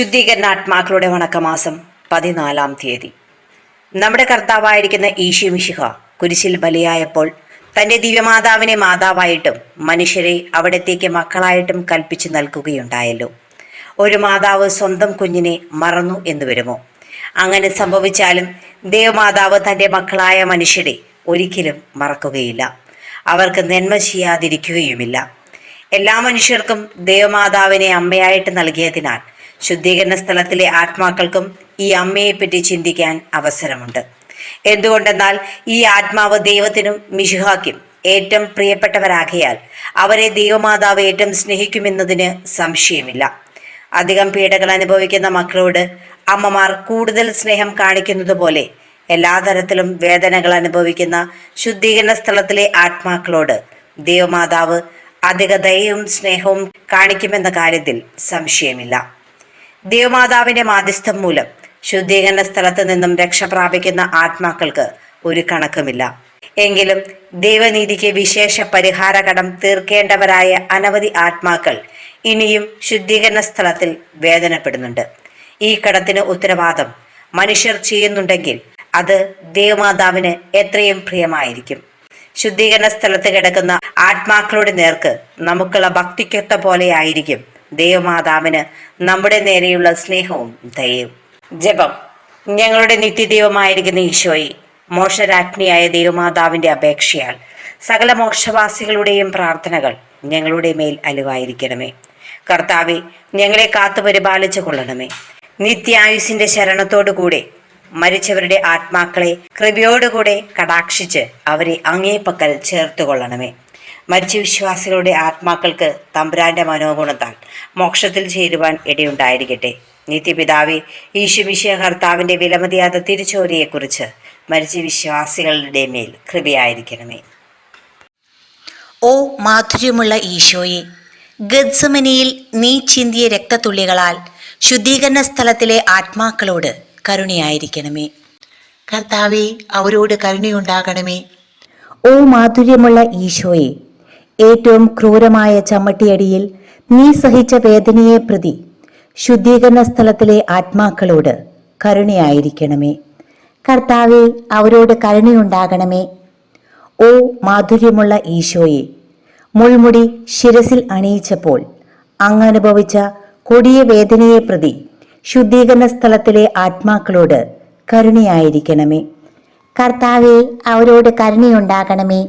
ശുദ്ധീകരണാത്മാക്കളുടെ വണക്കമാസം പതിനാലാം തീയതി. നമ്മുടെ കർത്താവായിരിക്കുന്ന ഈശുമിശിഹ കുരിശിൽ ബലിയായപ്പോൾ തന്റെ ദിവ്യമാതാവിനെ മാതാവായിട്ടും മനുഷ്യരെ അവിടത്തേക്ക് മക്കളായിട്ടും കൽപ്പിച്ചു നൽകുകയുണ്ടായല്ലോ. ഒരു മാതാവ് സ്വന്തം കുഞ്ഞിനെ മറന്നു എന്ന് വരുമോ? അങ്ങനെ സംഭവിച്ചാലും ദേവമാതാവ് തന്റെ മക്കളായ മനുഷ്യരെ ഒരിക്കലും മറക്കുകയില്ല. അവർക്ക് നന്മ ചെയ്യാതിരിക്കുകയുമില്ല. എല്ലാ മനുഷ്യർക്കും ദേവമാതാവിനെ അമ്മയായിട്ട് നൽകിയതിനാൽ ശുദ്ധീകരണ സ്ഥലത്തിലെ ആത്മാക്കൾക്കും ഈ അമ്മയെപ്പറ്റി ചിന്തിക്കാൻ അവസരമുണ്ട്. എന്തുകൊണ്ടെന്നാൽ ഈ ആത്മാവ് ദൈവത്തിനും മിശുഹാക്കും ഏറ്റവും പ്രിയപ്പെട്ടവരാകിയാൽ അവരെ ദൈവമാതാവ് ഏറ്റവും സ്നേഹിക്കുമെന്നതിന് സംശയമില്ല. അധികം പീഡകൾ അനുഭവിക്കുന്ന മക്കളോട് അമ്മമാർ കൂടുതൽ സ്നേഹം കാണിക്കുന്നത് പോലെ എല്ലാ തരത്തിലും വേദനകൾ അനുഭവിക്കുന്ന ശുദ്ധീകരണ സ്ഥലത്തിലെ ആത്മാക്കളോട് ദൈവമാതാവ് അധിക ദയവും സ്നേഹവും കാണിക്കുമെന്ന കാര്യത്തിൽ സംശയമില്ല. ദേവമാതാവിന്റെ മാധ്യസ്ഥം മൂലം ശുദ്ധീകരണ സ്ഥലത്ത് നിന്നും രക്ഷ പ്രാപിക്കുന്ന ആത്മാക്കൾക്ക് ഒരു കണക്കുമില്ല. എങ്കിലും ദൈവനീതിക്ക് വിശേഷ പരിഹാര കടം തീർക്കേണ്ടവരായ അനവധി ആത്മാക്കൾ ഇനിയും ശുദ്ധീകരണ സ്ഥലത്തിൽ വേദനപ്പെടുന്നുണ്ട്. ഈ കടത്തിന് ഉത്തരവാദം മനുഷ്യർ ചെയ്യുന്നുണ്ടെങ്കിൽ അത് ദേവമാതാവിന് എത്രയും പ്രിയമായിരിക്കും. ശുദ്ധീകരണ സ്ഥലത്ത് കിടക്കുന്ന ആത്മാക്കളുടെ നേർക്ക് നമുക്കുള്ള ഭക്തിക്കൊത്ത പോലെയായിരിക്കും ദേവമാതാവിന് നമ്മുടെ നേരെയുള്ള സ്നേഹവും ദയവും ജപം. ഞങ്ങളുടെ നിത്യദൈവമായിരിക്കുന്ന ഈശോയെ മോക്ഷരാജ്ഞിയായ ദൈവമാതാവിന്റെ അപേക്ഷയാൽ സകല മോക്ഷവാസികളുടെയും പ്രാർത്ഥനകൾ ഞങ്ങളുടെ മേൽ അലുവായിരിക്കണമേ. കർത്താവെ ഞങ്ങളെ കാത്തു പരിപാലിച്ചു കൊള്ളണമേ. നിത്യായുസിന്റെ ശരണത്തോടു കൂടെ മരിച്ചവരുടെ ആത്മാക്കളെ കൃപയോടുകൂടെ കടാക്ഷിച്ച് അവരെ അങ്ങേപ്പക്കൽ ചേർത്ത് കൊള്ളണമേ മരിച്ച വിശ്വാസികളുടെ ആത്മാക്കൾക്ക് തമ്പുരാന്റെ മനോഗുണത്താൽ മോക്ഷത്തിൽ ചേരുവാൻ ഇടയുണ്ടായിരിക്കട്ടെ. നിത്യപിതാവി ഈശുമിശിയ കർത്താവിന്റെ വിലമതിയാത്ത തിരിച്ചോരിയെക്കുറിച്ച് മരിച്ച വിശ്വാസികളുടെ മേൽ കൃപയായിരിക്കണമേ. ഓ മാധുര്യമുള്ള ഈശോയെ ഗദ്സമനിയിൽ നീ ചിന്തിയ രക്തത്തുള്ളികളാൽ ശുദ്ധീകരണ സ്ഥലത്തിലെ ആത്മാക്കളോട് കരുണയായിരിക്കണമേ. കർത്താവെ അവരോട് കരുണയുണ്ടാകണമേ. ഓ മാധുര്യമുള്ള ഈശോയെ ഏറ്റവും ക്രൂരമായ ചമ്മട്ടിയടിയിൽ നീ സഹിച്ച വേദനയെ പ്രതി. ശുദ്ധീകരണ സ്ഥലത്തിലെ ആത്മാക്കളോട് കരുണയായിരിക്കണമേ. കർത്താവെ അവരോട് കരുണയുണ്ടാകണമേ. ഓ മാധുര്യമുള്ള ഈശോയെ മുൾമുടി ശിരസിൽ അണിയിച്ചപ്പോൾ അങ്ങ് അനുഭവിച്ച കൊടിയ വേദനയെ പ്രതി ശുദ്ധീകരണ സ്ഥലത്തിലെ ആത്മാക്കളോട് കരുണയായിരിക്കണമേ. കർത്താവെ അവരോട് കരുണയുണ്ടാകണമേ.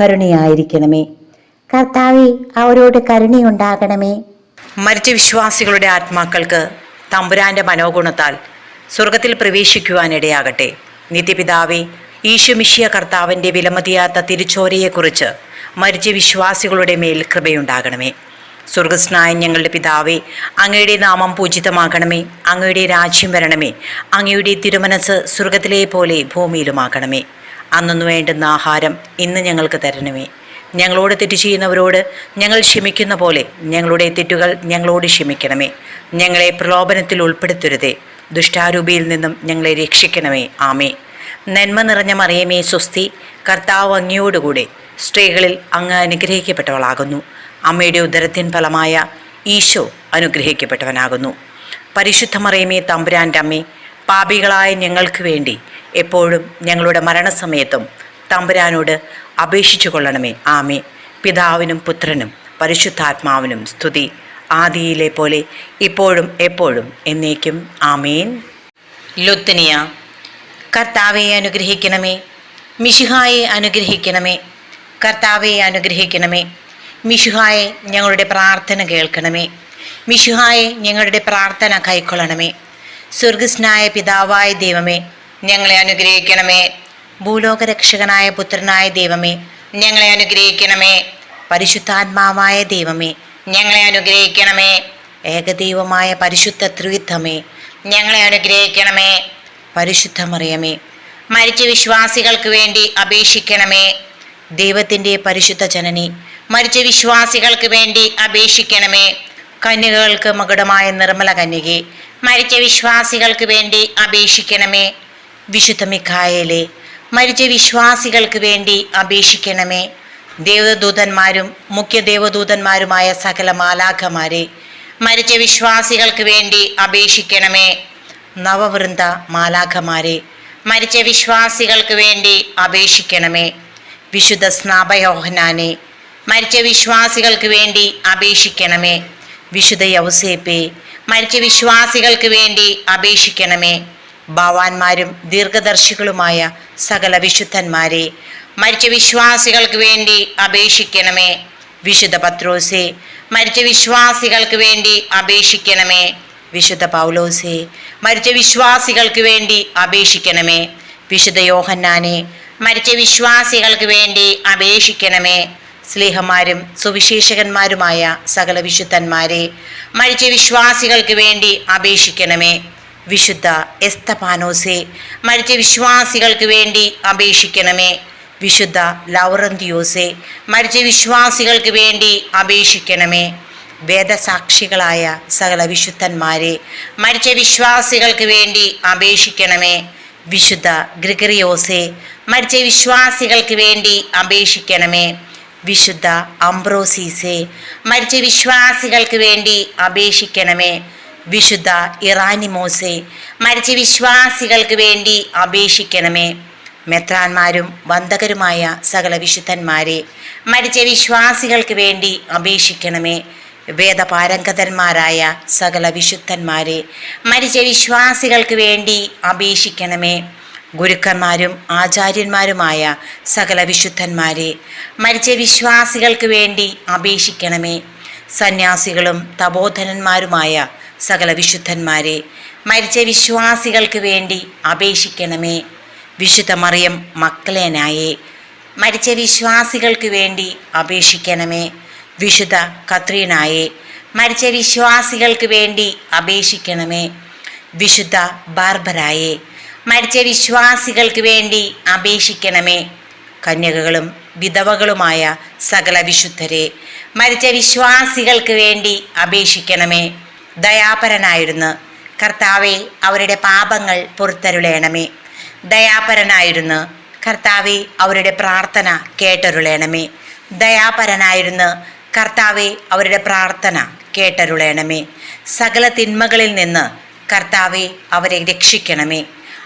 കരുണയായിരിക്കണമേ. കർത്താവെ അവരോട് കരുണയുണ്ടാകണമേ. മരിച്ച വിശ്വാസികളുടെ ആത്മാക്കൾക്ക് തമ്പുരാന്റെ മനോഗുണത്താൽ സ്വർഗത്തിൽ പ്രവേശിക്കുവാനിടയാകട്ടെ. നിത്യപിതാവേ ഈശുമിഷ്യ കർത്താവിന്റെ വിലമതിയാത്ത തിരിച്ചോരയെക്കുറിച്ച് മരിച്ച വിശ്വാസികളുടെ മേൽ കൃപയുണ്ടാകണമേ. സ്വർഗസ്നായ ഞങ്ങളുടെ പിതാവേ അങ്ങയുടെ നാമം പൂജിതമാകണമേ. അങ്ങയുടെ രാജ്യം വരണമേ. അങ്ങയുടെ തിരുമനസ് സ്വർഗത്തിലെ പോലെ ഭൂമിയിലുമാകണമേ. അന്നു വേണ്ടുന്ന ആഹാരം ഇന്ന് ഞങ്ങൾക്ക് തരണമേ. ഞങ്ങളോട് തെറ്റ് ചെയ്യുന്നവരോട് ഞങ്ങൾ ക്ഷമിക്കുന്ന പോലെ ഞങ്ങളുടെ തെറ്റുകൾ ഞങ്ങളോട് ക്ഷമിക്കണമേ. ഞങ്ങളെ പ്രലോഭനത്തിൽ ഉൾപ്പെടുത്തരുതേ. ദുഷ്ടാരൂപിയിൽ നിന്നും ഞങ്ങളെ രക്ഷിക്കണമേ. ആമേ നന്മ നിറഞ്ഞ മറിയമേ സ്വസ്തി കർത്താവ് അങ്ങയോടുകൂടെ സ്ത്രീകളിൽ അങ്ങ് അനുഗ്രഹിക്കപ്പെട്ടവളാകുന്നു. അമ്മയുടെ ഉദരത്തിൻ ഫലമായ ഈശോ അനുഗ്രഹിക്കപ്പെട്ടവനാകുന്നു. പരിശുദ്ധ മറിയമേ തമ്പുരാന്റെ അമ്മേ പാപികളായ ഞങ്ങൾക്ക് വേണ്ടി എപ്പോഴും ഞങ്ങളുടെ മരണസമയത്തും തമ്പുരാനോട് അപേക്ഷിച്ചു കൊള്ളണമേ. ആമേ പിതാവിനും പുത്രനും പരിശുദ്ധാത്മാവിനും സ്തുതി. ആദിയിലെ പോലെ ഇപ്പോഴും എപ്പോഴും എന്നേക്കും. ആമേൻ. ലുത്തനിയ കർത്താവെ അനുഗ്രഹിക്കണമേ. മിശുഹായെ അനുഗ്രഹിക്കണമേ. കർത്താവെ അനുഗ്രഹിക്കണമേ. മിശുഹായെ ഞങ്ങളുടെ പ്രാർത്ഥന കേൾക്കണമേ. മിശുഹായെ ഞങ്ങളുടെ പ്രാർത്ഥന കൈക്കൊള്ളണമേ. സ്വർഗസ്നായ പിതാവായ ദൈവമേ ഞങ്ങളെ അനുഗ്രഹിക്കണമേ. ഭൂലോകരക്ഷകനായ പുത്രനായ ദൈവമേ ഞങ്ങളെ അനുഗ്രഹിക്കണമേ. പരിശുദ്ധാത്മാവായ ദൈവമേ ഞങ്ങളെ അനുഗ്രഹിക്കണമേ. ഏകദൈവമായ പരിശുദ്ധ ത്രിവിധമേ ഞങ്ങളെ അനുഗ്രഹിക്കണമേ. പരിശുദ്ധമറിയമേ മരിച്ച വിശ്വാസികൾക്ക് വേണ്ടി അപേക്ഷിക്കണമേ. ദൈവത്തിന്റെ പരിശുദ്ധ ജനനി മരിച്ച വിശ്വാസികൾക്ക് വേണ്ടി അപേക്ഷിക്കണമേ. കന്യകകൾക്ക് മകുടമായ നിർമ്മല കന്യകെ മരിച്ച വിശ്വാസികൾക്ക് വേണ്ടി അപേക്ഷിക്കണമേ. വിശുദ്ധ മിഖായേലെ മരിച്ച വിശ്വാസികൾക്ക് വേണ്ടി അപേക്ഷിക്കണമേ. ദേവദൂതന്മാരും മുഖ്യ ദേവദൂതന്മാരുമായ സകല മാലാഖമാരെ മരിച്ച വിശ്വാസികൾക്ക് വേണ്ടി അപേക്ഷിക്കണമേ. നവവൃന്ദ മാലാഖമാരെ മരിച്ച വിശ്വാസികൾക്ക് വേണ്ടി അപേക്ഷിക്കണമേ. വിശുദ്ധ സ്നാപയോഹനാനെ മരിച്ച വിശ്വാസികൾക്ക് വേണ്ടി അപേക്ഷിക്കണമേ. വിശുദ്ധ യൗസേപ്പെ മരിച്ച വിശ്വാസികൾക്ക് വേണ്ടി അപേക്ഷിക്കണമേ. ഭാവാന്മാരും ദീർഘദർശികളുമായ സകല വിശുദ്ധന്മാരെ മരിച്ച വിശ്വാസികൾക്ക് വേണ്ടി അപേക്ഷിക്കണമേ. വിശുദ്ധ പത്രോസെ മരിച്ച വിശ്വാസികൾക്ക് വേണ്ടി അപേക്ഷിക്കണമേ. വിശുദ്ധ പൗലോസെ മരിച്ച വിശ്വാസികൾക്ക് വേണ്ടി അപേക്ഷിക്കണമേ. വിശുദ്ധ യോഹന്നാനെ മരിച്ച വിശ്വാസികൾക്ക് വേണ്ടി അപേക്ഷിക്കണമേ. സ്നേഹന്മാരും സുവിശേഷകന്മാരുമായ സകല വിശുദ്ധന്മാരെ മരിച്ച വിശ്വാസികൾക്ക് വേണ്ടി അപേക്ഷിക്കണമേ. വിശുദ്ധ എസ്തപാനോസെ മരിച്ച വിശ്വാസികൾക്ക് വേണ്ടി അപേക്ഷിക്കണമേ. വിശുദ്ധ ലൗറന്തിയോസെ മരിച്ച വിശ്വാസികൾക്ക് വേണ്ടി അപേക്ഷിക്കണമേ. വേദസാക്ഷികളായ സകല വിശുദ്ധന്മാരെ മരിച്ച വിശ്വാസികൾക്ക് വേണ്ടി അപേക്ഷിക്കണമേ. വിശുദ്ധ ഗ്രിഗറിയോസെ മരിച്ച വിശ്വാസികൾക്ക് വേണ്ടി അപേക്ഷിക്കണമേ. വിശുദ്ധ അംബ്രോസീസെ മരിച്ച വിശ്വാസികൾക്ക് വേണ്ടി അപേക്ഷിക്കണമേ. വിശുദ്ധ ഇറാനിമോസെ മരിച്ച വിശ്വാസികൾക്ക് വേണ്ടി അപേക്ഷിക്കണമേ. മെത്രാന്മാരും വന്ദകരുമായ സകല വിശുദ്ധന്മാരെ മരിച്ച വിശ്വാസികൾക്ക് വേണ്ടി അപേക്ഷിക്കണമേ. വേദപാരംഗതന്മാരായ സകല വിശുദ്ധന്മാരെ മരിച്ച വിശ്വാസികൾക്ക് വേണ്ടി അപേക്ഷിക്കണമേ. ഗുരുക്കന്മാരും ആചാര്യന്മാരുമായ സകല വിശുദ്ധന്മാരെ മരിച്ച വിശ്വാസികൾക്ക് വേണ്ടി അപേക്ഷിക്കണമേ. സന്യാസികളും തപോധനന്മാരുമായ സകല വിശുദ്ധന്മാരെ മരിച്ച വിശ്വാസികൾക്ക് വേണ്ടി അപേക്ഷിക്കണമേ. വിശുദ്ധ മറിയം മക്കളേനായെ മരിച്ച വിശ്വാസികൾക്ക് വേണ്ടി അപേക്ഷിക്കണമേ. വിശുദ്ധ കത്രീനായെ മരിച്ച വിശ്വാസികൾക്ക് വേണ്ടി അപേക്ഷിക്കണമേ. വിശുദ്ധ ബാർബരായെ മരിച്ച വിശ്വാസികൾക്ക് വേണ്ടി അപേക്ഷിക്കണമേ. കന്യകകളും വിധവകളുമായ സകല വിശുദ്ധരെ മരിച്ച വിശ്വാസികൾക്ക് വേണ്ടി അപേക്ഷിക്കണമേ. ദയാപരനായിരുന്നു കർത്താവെ അവരുടെ പാപങ്ങൾ പുറത്തരുളേണമേ. ദയാപരനായിരുന്നു കർത്താവെ അവരുടെ പ്രാർത്ഥന കേട്ടരുളേണമേ. ദയാപരനായിരുന്നു കർത്താവെ അവരുടെ പ്രാർത്ഥന കേട്ടരുളേണമേ. സകല തിന്മകളിൽ നിന്ന് കർത്താവെ അവരെ രക്ഷിക്കണമേ.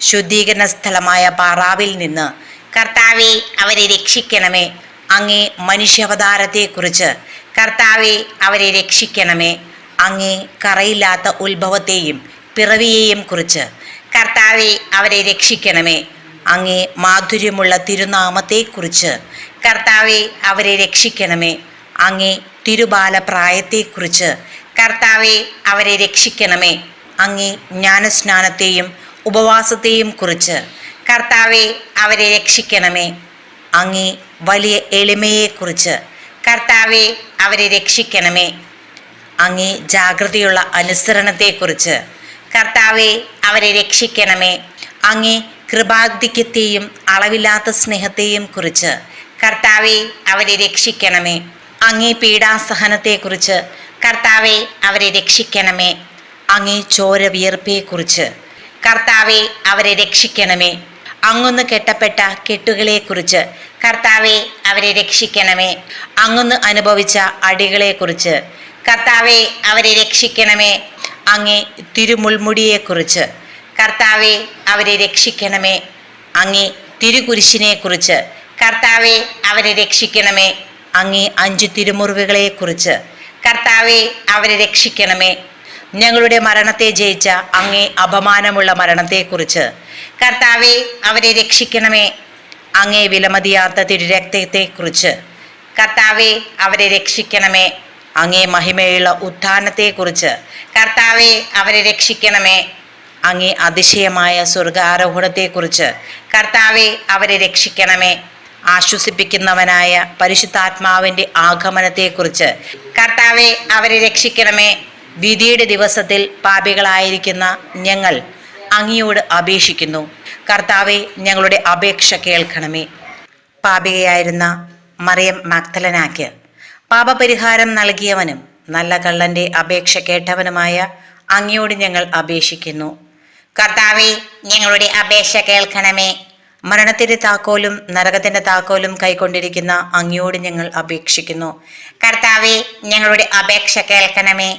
ശുദ്ധീകരണ സ്ഥലമായ പാറാവിൽ നിന്ന് കർത്താവെ അവരെ രക്ഷിക്കണമേ. അങ്ങേ മനുഷ്യാവതാരത്തെക്കുറിച്ച് കർത്താവെ അവരെ രക്ഷിക്കണമേ. അങ്ങേ കറയില്ലാത്ത ഉത്ഭവത്തെയും പിറവിയെയും കുറിച്ച് കർത്താവെ അവരെ രക്ഷിക്കണമേ. അങ്ങേ മാധുര്യമുള്ള തിരുനാമത്തെക്കുറിച്ച് കർത്താവെ അവരെ രക്ഷിക്കണമേ. അങ്ങേ തിരുബാല പ്രായത്തെക്കുറിച്ച് കർത്താവെ അവരെ രക്ഷിക്കണമേ. അങ്ങേ ജ്ഞാനസ്നാനത്തെയും ഉപവാസത്തെയും കുറിച്ച്. കർത്താവെ അവരെ രക്ഷിക്കണമേ. അങ്ങേ വലിയ എളിമയെക്കുറിച്ച്. കർത്താവെ അവരെ രക്ഷിക്കണമേ. അങ്ങേ ജാഗ്രതയുള്ള അനുസരണത്തെക്കുറിച്ച്. കർത്താവെ അവരെ രക്ഷിക്കണമേ. അങ്ങേ കൃപാധിക്യത്തെയും അളവില്ലാത്ത സ്നേഹത്തെയും കുറിച്ച്. കർത്താവെ അവരെ രക്ഷിക്കണമേ. അങ്ങേ പീഡാസഹനത്തെക്കുറിച്ച്. കർത്താവെ അവരെ രക്ഷിക്കണമേ. അങ്ങേ ചോര വിയർപ്പയെക്കുറിച്ച് കർത്താവെ അവരെ രക്ഷിക്കണമേ. അങ്ങൊന്ന് കെട്ടപ്പെട്ട കെട്ടുകളെ കുറിച്ച് കർത്താവെ അവരെ രക്ഷിക്കണമേ. അങ്ങൊന്ന് അനുഭവിച്ച അടികളെ കുറിച്ച് കർത്താവെ അവരെ രക്ഷിക്കണമേ. അങ്ങേ തിരുമുൾമുടിയെക്കുറിച്ച്. കർത്താവെ അവരെ രക്ഷിക്കണമേ. അങ്ങേ തിരുകുരിശിനെക്കുറിച്ച്. കർത്താവെ അവരെ രക്ഷിക്കണമേ. അങ്ങേ അഞ്ചു തിരുമുറിവുകളെക്കുറിച്ച്. കർത്താവെ അവരെ രക്ഷിക്കണമേ. ഞങ്ങളുടെ മരണത്തെ ജയിച്ച അങ്ങേ അപമാനമുള്ള മരണത്തെക്കുറിച്ച്. കർത്താവെ അവരെ രക്ഷിക്കണമേ. അങ്ങേ വിലമതിയാത്ത തിരുരക്തത്തെക്കുറിച്ച്. കർത്താവെ അവരെ രക്ഷിക്കണമേ. അങ്ങേ മഹിമയുള്ള ഉത്ഥാനത്തെക്കുറിച്ച്. കർത്താവെ അവരെ രക്ഷിക്കണമേ. അങ്ങേ അതിശയമായ സ്വർഗാരോഹണത്തെക്കുറിച്ച്. കർത്താവെ അവരെ രക്ഷിക്കണമേ. ആശ്വസിപ്പിക്കുന്നവനായ പരിശുദ്ധാത്മാവിന്റെ ആഗമനത്തെക്കുറിച്ച്. കർത്താവെ അവരെ രക്ഷിക്കണമേ. വിധിയുടെ ദിവസത്തിൽ പാപികളായിരിക്കുന്ന ഞങ്ങൾ അങ്ങയോട് അപേക്ഷിക്കുന്നു. കർത്താവെ ഞങ്ങളുടെ അപേക്ഷ കേൾക്കണമേ. പാപികയായിരുന്ന മറിയം മക്തലനാക്ക് പാപപരിഹാരം നൽകിയവനും നല്ല കള്ളന്റെ അപേക്ഷ കേട്ടവനുമായ അങ്ങയോട് ഞങ്ങൾ അപേക്ഷിക്കുന്നു. കർത്താവെ ഞങ്ങളുടെ അപേക്ഷ കേൾക്കണമേ. മരണത്തിന്റെ താക്കോലും നരകത്തിന്റെ താക്കോലും കൈക്കൊണ്ടിരിക്കുന്ന അങ്ങയോട് ഞങ്ങൾ അപേക്ഷിക്കുന്നു. കർത്താവെ ഞങ്ങളുടെ അപേക്ഷ കേൾക്കണമേ.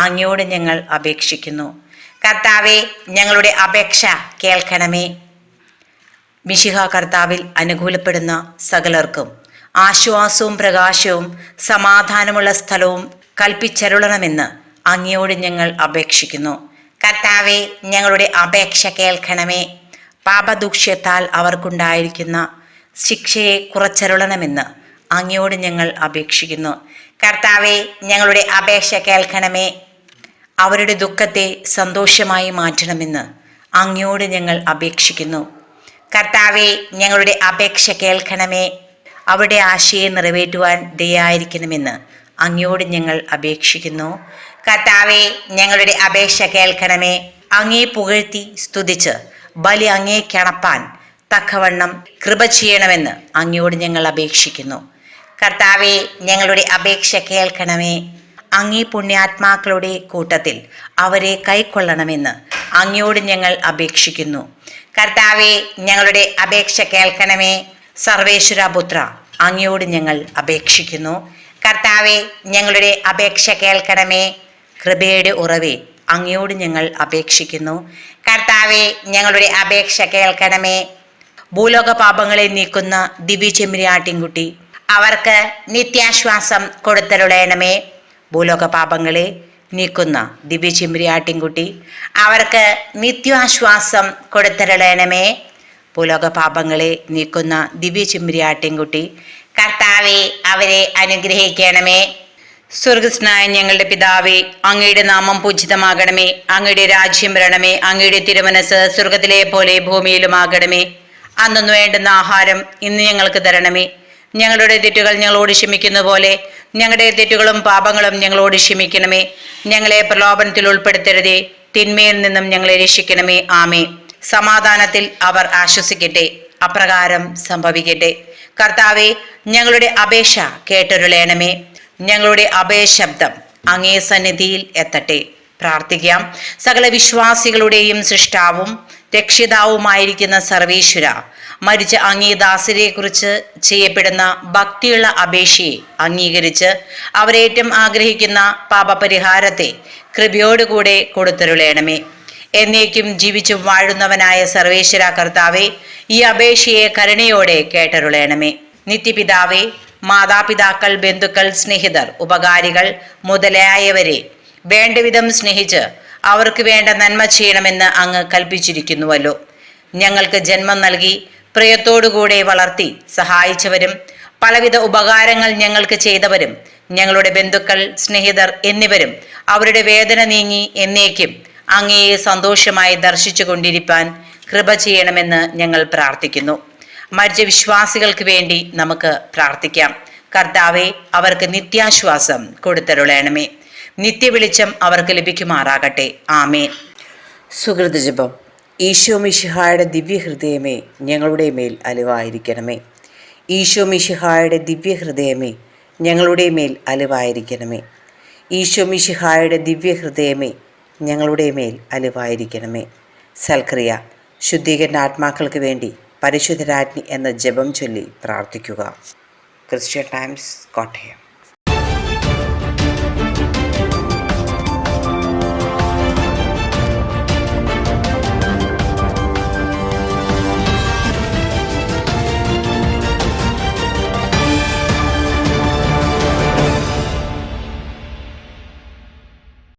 അങ്ങയോട് ഞങ്ങൾ അപേക്ഷിക്കുന്നു. കർത്താവെ ഞങ്ങളുടെ അപേക്ഷ കേൾക്കണമേ. മിശിഹ കർത്താവിൽ അനുകൂലപ്പെടുന്ന സകലർക്കും ആശ്വാസവും പ്രകാശവും സമാധാനമുള്ള സ്ഥലവും കൽപ്പിച്ചരുളണമെന്ന് അങ്ങയോട് ഞങ്ങൾ അപേക്ഷിക്കുന്നു. കർത്താവെ ഞങ്ങളുടെ അപേക്ഷ കേൾക്കണമേ. പാപദൂക്ഷ്യത്താൽ അവർക്കുണ്ടായിരിക്കുന്ന ശിക്ഷയെ കുറച്ചരുളണമെന്ന് അങ്ങയോട് ഞങ്ങൾ അപേക്ഷിക്കുന്നു. കർത്താവെ ഞങ്ങളുടെ അപേക്ഷ കേൾക്കണമേ. അവരുടെ ദുഃഖത്തെ സന്തോഷമായി മാറ്റണമെന്ന് അങ്ങയോട് ഞങ്ങൾ അപേക്ഷിക്കുന്നു. കർത്താവെ ഞങ്ങളുടെ അപേക്ഷ കേൾക്കണമേ. അവരുടെ ആശയെ നിറവേറ്റുവാൻ ദയായിരിക്കണമെന്ന് അങ്ങയോട് ഞങ്ങൾ അപേക്ഷിക്കുന്നു. കർത്താവെ ഞങ്ങളുടെ അപേക്ഷ കേൾക്കണമേ. അങ്ങേ പുകഴ്ത്തി സ്തുതിച്ച് ബലി അങ്ങേ കിണപ്പാൻ തക്കവണ്ണം കൃപ ചെയ്യണമെന്ന് അങ്ങയോട് ഞങ്ങൾ അപേക്ഷിക്കുന്നു. കർത്താവെ ഞങ്ങളുടെ അപേക്ഷ കേൾക്കണമേ. അങ്ങേ പുണ്യാത്മാക്കളുടെ കൂട്ടത്തിൽ അവരെ കൈക്കൊള്ളണമെന്ന് അങ്ങയോട് ഞങ്ങൾ അപേക്ഷിക്കുന്നു. കർത്താവെ ഞങ്ങളുടെ അപേക്ഷ കേൾക്കണമേ. സർവേശ്വരപുത്ര അങ്ങയോട് ഞങ്ങൾ അപേക്ഷിക്കുന്നു. കർത്താവെ ഞങ്ങളുടെ അപേക്ഷ കേൾക്കണമേ. കൃപയുടെ ഉറവേ അങ്ങയോട് ഞങ്ങൾ അപേക്ഷിക്കുന്നു. കർത്താവെ ഞങ്ങളുടെ അപേക്ഷ കേൾക്കണമേ. ഭൂലോക പാപങ്ങളെ നീക്കുന്ന ദിവ്യ ചെമ്മിരിയാട്ടിൻകുട്ടി അവർക്ക് നിത്യാശ്വാസം കൊടുത്തരുളയണമേ ഭൂലോക പാപങ്ങളെ നീക്കുന്ന ദിവ്യ ആട്ടിൻകുട്ടി. അവർക്ക് നിത്യാശ്വാസം കൊടുത്തരുളയണമേ. ഭൂലോക പാപങ്ങളെ നീക്കുന്ന ദിവ്യ ആട്ടിൻകുട്ടി. കർത്താവെ അവരെ അനുഗ്രഹിക്കണമേ. സ്വർഗസ്നായ ഞങ്ങളുടെ പിതാവേ അങ്ങയുടെ നാമം പൂജിതമാകണമേ. അങ്ങയുടെ രാജ്യം വരണമേ. അങ്ങയുടെ തിരുമനസ് സ്വർഗത്തിലെ പോലെ ഭൂമിയിലുമാകണമേ. അന്നു വേണ്ടുന്ന ആഹാരം ഇന്ന് ഞങ്ങൾക്ക് തരണമേ. ഞങ്ങളുടെ തെറ്റുകൾ ഞങ്ങളോട് ക്ഷമിക്കുന്ന പോലെ ഞങ്ങളുടെ തെറ്റുകളും പാപങ്ങളും ഞങ്ങളോട് ക്ഷമിക്കണമേ. ഞങ്ങളെ പ്രലോഭനത്തിൽ ഉൾപ്പെടുത്തരുതേ. തിന്മയിൽ നിന്നും ഞങ്ങളെ രക്ഷിക്കണമേ. ആമേ സമാധാനത്തിൽ അവർ ആശ്വസിക്കട്ടെ. അപ്രകാരം സംഭവിക്കട്ടെ. കർത്താവെ ഞങ്ങളുടെ അപേക്ഷ കേട്ടൊരുളേണമേ. ഞങ്ങളുടെ അഭയശബ്ദം അങ്ങേ സന്നിധിയിൽ എത്തട്ടെ. പ്രാർത്ഥിക്കാം. സകല വിശ്വാസികളുടെയും സൃഷ്ടാവും രക്ഷിതാവുമായിരിക്കുന്ന സർവേശ്വര മരിച്ച അങ്ങീദാസരെ കുറിച്ച് ചെയ്യപ്പെടുന്ന ഭക്തിയുള്ള അപേക്ഷയെ അംഗീകരിച്ച് അവരേറ്റം ആഗ്രഹിക്കുന്ന പാപപരിഹാരത്തെ കൃപയോടുകൂടെ കൊടുത്തരുളേണമേ. എന്നേക്കും ജീവിച്ചു വാഴുന്നവനായ സർവേശ്വര കർത്താവെ ഈ അപേക്ഷയെ കരുണയോടെ കേട്ടരുളേണമേ. നിത്യപിതാവേ മാതാപിതാക്കൾ ബന്ധുക്കൾ സ്നേഹിതർ ഉപകാരികൾ മുതലായവരെ വേണ്ടവിധം സ്നേഹിച്ച് അവർക്ക് വേണ്ട നന്മ ചെയ്യണമെന്ന് അങ്ങ് കൽപ്പിച്ചിരിക്കുന്നുവല്ലോ. ഞങ്ങൾക്ക് ജന്മം നൽകി പ്രിയത്തോടുകൂടെ വളർത്തി സഹായിച്ചവരും പലവിധ ഉപകാരങ്ങൾ ഞങ്ങൾക്ക് ചെയ്തവരും ഞങ്ങളുടെ ബന്ധുക്കൾ സ്നേഹിതർ എന്നിവരും അവരുടെ വേദന നീങ്ങി എന്നേക്കും അങ്ങയെ സന്തോഷമായി ദർശിച്ചു കൊണ്ടിരിക്കാൻ കൃപ ചെയ്യണമെന്ന് ഞങ്ങൾ പ്രാർത്ഥിക്കുന്നു. മരിച്ച വിശ്വാസികൾക്ക് വേണ്ടി നമുക്ക് പ്രാർത്ഥിക്കാം. കർത്താവെ അവർക്ക് നിത്യാശ്വാസം കൊടുത്തരുളയണമേ നിത്യവെളിച്ചം അവർക്ക് ലഭിക്കുമാറാകട്ടെ. ആമേൻ. സുഹൃതജപം ഈശോ മിശിഹായുടെ ദിവ്യഹൃദയമേ ഞങ്ങളുടെ മേൽ അലിവായിരിക്കണമേ. ഈശോ മിശിഹായുടെ ദിവ്യഹൃദയമേ ഞങ്ങളുടെ മേൽ അലിവായിരിക്കണമേ. ഈശോ മിശിഹായുടെ ദിവ്യഹൃദയമേ ഞങ്ങളുടെ മേൽ അലിവായിരിക്കണമേ. സൽക്രിയ ശുദ്ധീകരണ ആത്മാക്കൾക്ക് വേണ്ടി പരിശുദ്ധരാജ്ഞി എന്ന ജപം ചൊല്ലി പ്രാർത്ഥിക്കുക. Christian Times Kottayam.